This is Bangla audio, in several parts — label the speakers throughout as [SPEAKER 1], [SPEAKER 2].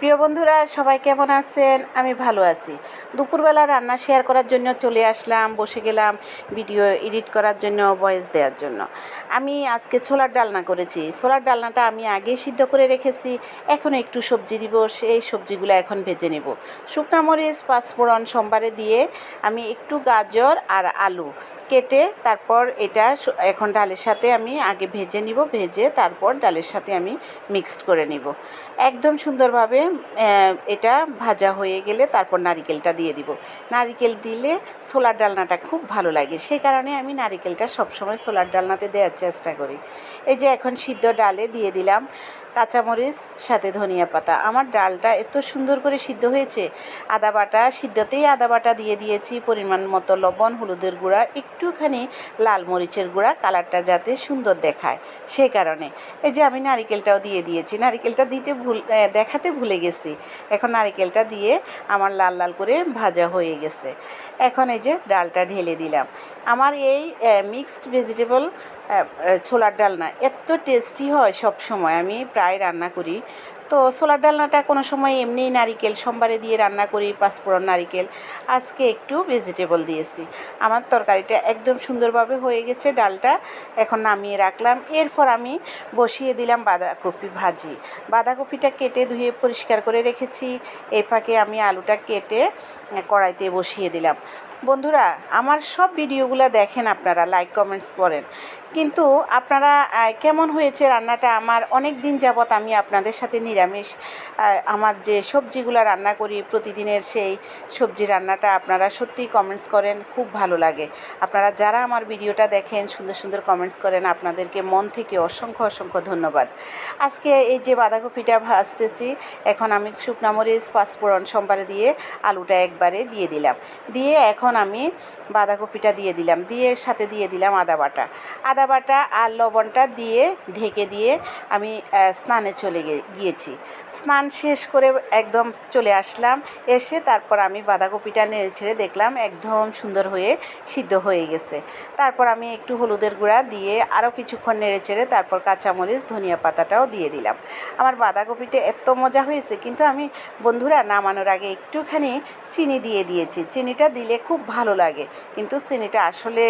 [SPEAKER 1] প্রিয় বন্ধুরা, সবাই কেমন আছেন? আমি ভালো আছি। দুপুরবেলা রান্না শেয়ার করার জন্য চলে আসলাম, বসে গেলাম ভিডিও এডিট করার জন্য, ভয়েস দেওয়ার জন্য। আমি আজকে ছোলার ডালনা করেছি। ছোলার ডালনাটা আমি আগে সিদ্ধ করে রেখেছি। এখন একটু সবজি দিব, সেই সবজিগুলো এখন ভেজে নেব। শুকনা মরিচ, পাঁচফোড়ন, সোমবারে দিয়ে আমি একটু গাজর আর আলু কেটে তারপর এটা এখন ডালের সাথে আমি আগে ভেজে নিব, ভেজে তারপর ডালের সাথে আমি মিক্সড করে নিব। একদম সুন্দরভাবে এটা ভাজা হয়ে গেলে তারপর নারিকেলটা দিয়ে দিব। নারিকেল দিলে সোলার ডালনাটা খুব ভালো লাগে। সেই কারণে আমি নারিকেলটা সবসময় সোলার ডালনাতে দেওয়ার চেষ্টা করি। এই যে এখন সিদ্ধ ডালে দিয়ে দিলাম কাঁচামরিচ, সাথে ধনিয়া পাতা। আমার ডালটা এত সুন্দর করে সিদ্ধ হয়েছে। আদা বাটা, সিদ্ধতেই আদা বাটা দিয়ে দিয়েছি। পরিমাণ মতো লবণ, হলুদের গুঁড়া একটুখানি লাল মরিচের গুঁড়া কালারটা যাতে সুন্দর দেখায়। সে কারণে। এই যে আমি নারিকেলটাও দিয়ে দিয়েছি। নারিকেলটা দিতে ভুল দেখাতে ভুলে গেছি। এখন নারিকেলটা দিয়ে আমার লাল লাল করে ভাজা হয়ে গেছে। এখন এই যে ডালটা ঢেলে দিলাম। আমার এই মিক্সড ভেজিটেবল ছোলার ডালনা। এত টেস্টি হয় সব সময় আমি প্রায় রান্না করি। তো ছোলার ডালনাটা কোনো সময় এমনিই নারিকেল, সোমবারে দিয়ে রান্না করি, পাঁচফোড়ন নারিকেল। আজকে একটু ভেজিটেবল দিয়েছি। আমার তরকারিটা একদম সুন্দরভাবে হয়ে গেছে ডালটা। এখন নামিয়ে রাখলাম। এরপর আমি বসিয়ে দিলাম বাঁধাকপি ভাজি। বাঁধাকপিটা কেটে ধুয়ে পরিষ্কার করে রেখেছি। এই ফাঁকে আমি আলুটা কেটে কড়াইতে বসিয়ে দিলাম। বন্ধুরা, আমার সব ভিডিওগুলো দেখেন আপনারা লাইক কমেন্টস করেন। কিন্তু আপনারা কেমন হয়েছে রান্নাটা? আমার অনেক দিন যাবৎ আমি আপনাদের সাথে নিরামিষ আমার যে সবজিগুলো রান্না করি, প্রতিদিনের সেই সবজি রান্নাটা আপনারা সত্যিই কমেন্টস করেন, খুব ভালো লাগে। আপনারা যারা আমার ভিডিওটা দেখেন, সুন্দর সুন্দর কমেন্টস করেন, আপনাদেরকে মন থেকে অসংখ্য অসংখ্য ধন্যবাদ। আজকে এই যে বাঁধাকপিটা ভাজতেছি, এখন আমি শুকনা মরিচ, পাঁচফোড়ন, সোমবারে দিয়ে আলুটা একবারে দিয়ে দিলাম। দিয়ে এখন আমি বাঁধাকপিটা দিয়ে দিলাম, দিয়ে সাথে দিয়ে দিলাম আদা বাটা। আদা বাটা আর লবণটা দিয়ে ঢেকে দিয়ে আমি স্নানে চলে গিয়েছি। স্নান শেষ করে একদম চলে আসলাম, এসে তারপর আমি বাঁধাকপিটা নেড়ে ছেড়ে দেখলাম একদম সুন্দর হয়ে সিদ্ধ হয়ে গেছে। তারপর আমি একটু হলুদের গুঁড়া দিয়ে আরও কিছুক্ষণ নেড়ে চেড়ে তারপর কাঁচামরিচ, ধনিয়া পাতাটাও দিয়ে দিলাম। আমার বাঁধাকপিটা এত মজা হয়েছে, কিন্তু আমি বন্ধুরা নামানোর আগে একটুখানি চিনি দিয়ে দিয়েছি। চিনিটা দিলে খুব ভালো লাগে। কিন্তু চিনিটা আসলে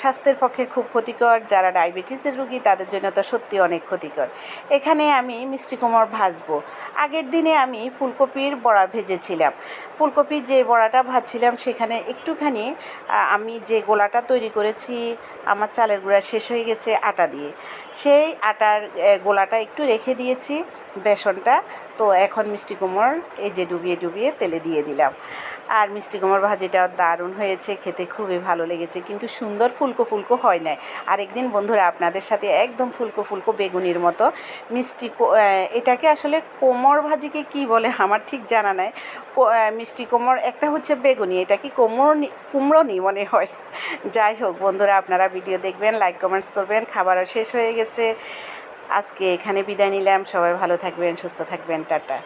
[SPEAKER 1] স্বাস্থ্যের পক্ষে খুব ক্ষতিকর। যারা ডায়াবেটিসের রুগী, তাদের জন্য তো সত্যি অনেক ক্ষতিকর। এখানে আমি মিষ্টি কুমড় ভাজবো। আগের দিনে আমি ফুলকপির বড়া ভেজেছিলাম। ফুলকপির যে বড়াটা ভাজছিলাম, সেখানে একটুখানি আমি যে গোলাটা তৈরি করেছি, আমার চালের গুঁড়া শেষ হয়ে গেছে আটা দিয়ে। সেই আটার গোলাটা একটু রেখে দিয়েছি বেসনটা। তো এখন মিষ্টি কুমড়, এই যে ডুবিয়ে ডুবিয়ে তেলে দিয়ে দিলাম। আর মিষ্টি কুমড় ভাজিটাও দারুণ হয়েছে, খেতে খুবই ভালো লেগেছে, কিন্তু সুন্দর ফুলকো ফুলকো হয় নাই। আরেকদিন বন্ধুরা, আপনাদের সাথে একদম ফুলকো ফুলকো বেগুনির মতো মিষ্টি এটাকে আসলে কোমর ভাজিকে কি বলে আমার ঠিক জানা নাই। মিষ্টি কোমর, একটা হচ্ছে বেগুনি, এটা কি কোমর কুমড়োনি মনে হয়। যাই হোক বন্ধুরা, আপনারা ভিডিও দেখবেন লাইক কমেন্টস করবেন খাবারও শেষ হয়ে গেছে। আজকে এখানে বিদায় নিলাম, সবাই ভালো থাকবেন, সুস্থ থাকবেন, টাটা।